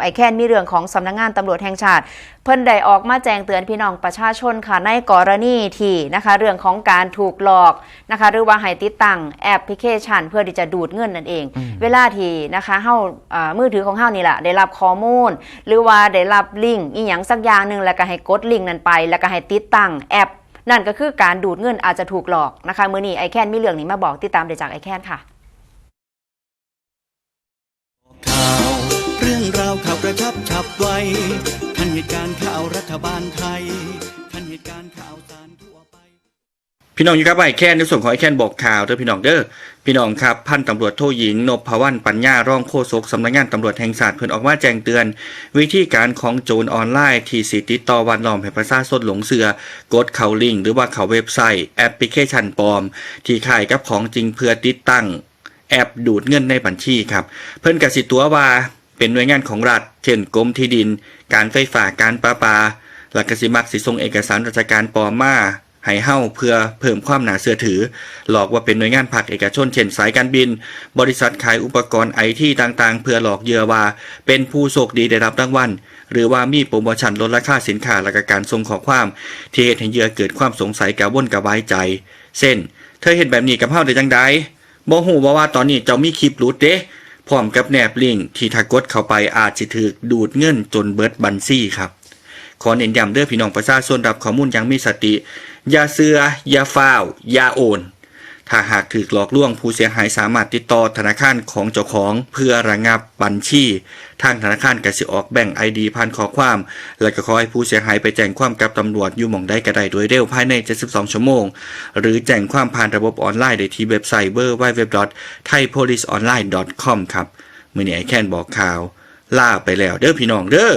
ไอแคนมีเรื่องของสำนักงานตำรวจแห่งชาติ เพิ่นได้ออกมาแจ้งเตือนพี่น้องประชาชนค่ะในกรณีที่นะคะเรื่องของการถูกหลอกนะคะหรือว่าให้ติดตั้งแอปพลิเคชัน เพื่อที่จะดูดเงินนั่นเอง เวลาที่นะคะเฮาอ่ามือถือของเฮานี่แหละได้รับข้อมูล หรือว่าได้รับลิงก์อีหยังสักอย่างหนึ่งแล้วก็ให้กดลิงก์นั้นไป แล้วก็ให้ติดตั้งแอป นั่นก็คือการดูดเงินอาจจะถูกหลอกนะคะมือนี้ไอแคนมีเรื่องนี้มาบอกติดตามได้จากไอแคนค่ะ เหตุการณ์ข่าวรัฐบาลไทยทันเหตุการณ์ข่าวสารทั่วไป พี่น้องอยู่ครับไอ้แค่ในส่วนของไอ้แค่บอกข่าวเด้อพี่น้องเด้อพี่น้องครับพันตำรวจโทหญิงนพวันปัญญารองโฆษกสำนักงานตำรวจแห่งชาติเพิ่นออกมาแจ้งเตือน วิธีการของโจรออนไลน์ที่สิติดต่อวันล้อมให้ประชาชนหลงเสือกดเข้าลิงหรือว่าเข้าเว็บไซต์แอปพลิเคชันปลอม ที่ขายกับของจริงเพื่อติดตั้ง แอปดูดเงินในบัญชีครับ เพิ่นกสิตัวว่า เป็นหน่วยงานของรัฐ เช่นกรมที่ดิน การไฟฟ้าการประปาและกสิมักสิส่งเอกสารราชการปลอมมาให้เฮาเพื่อเพิ่มความหนาเชื่อถือ หลอกว่าเป็นหน่วยงานภาคเอกชนเช่นสายการบิน บริษัทขายอุปกรณ์ไอทีต่างๆ เพื่อหลอกเยื่อว่า เป็นผู้โชคดีได้รับรางวัลหรือว่ามีโปรโมชั่นลดราคาสินค้าและกการส่งข้อความ ที่เหตุให้เยื่อเกิดความสงสัยกระวนกระวายใจ เช่น เธอเห็นแบบนี้กับเฮาได้จังใดบ่ฮู้ว่าว่าตอนนี้เจ้ามีคลิปหลุดเด้ พร้อมกับแนบลิงก์ที่ถ้ากดเข้าไปอาจสิถูกดูดเงินจนเบิดบัญชีครับขอเน้นย้ำเด้อพี่น้องประชาชนรับข้อมูลอย่างมีสติ อย่าเสืออย่าฟ้าว อย่าโอน ถ้าหากถูกหลอกลวงผู้เสียหายสามารถติดต่อธนาคารของเจ้าของเพื่อระงับบัญชีทางธนาคารก็สิออกแบ่ง ID ผ่านขอความ และก็ขอให้ผู้เสียหายไปแจ้งความกับตำรวจอยู่หม่องใดก็ได้โดยเร็วภายใน 72 ชั่วโมง หรือแจ้งความผ่านระบบออนไลน์ได้ที่เว็บไซต์ www.thaipoliceonline.com ครับมื่อนี้ไอแคนบอกข่าว ล่าไปแล้วเด้อพี่น้องเด้อ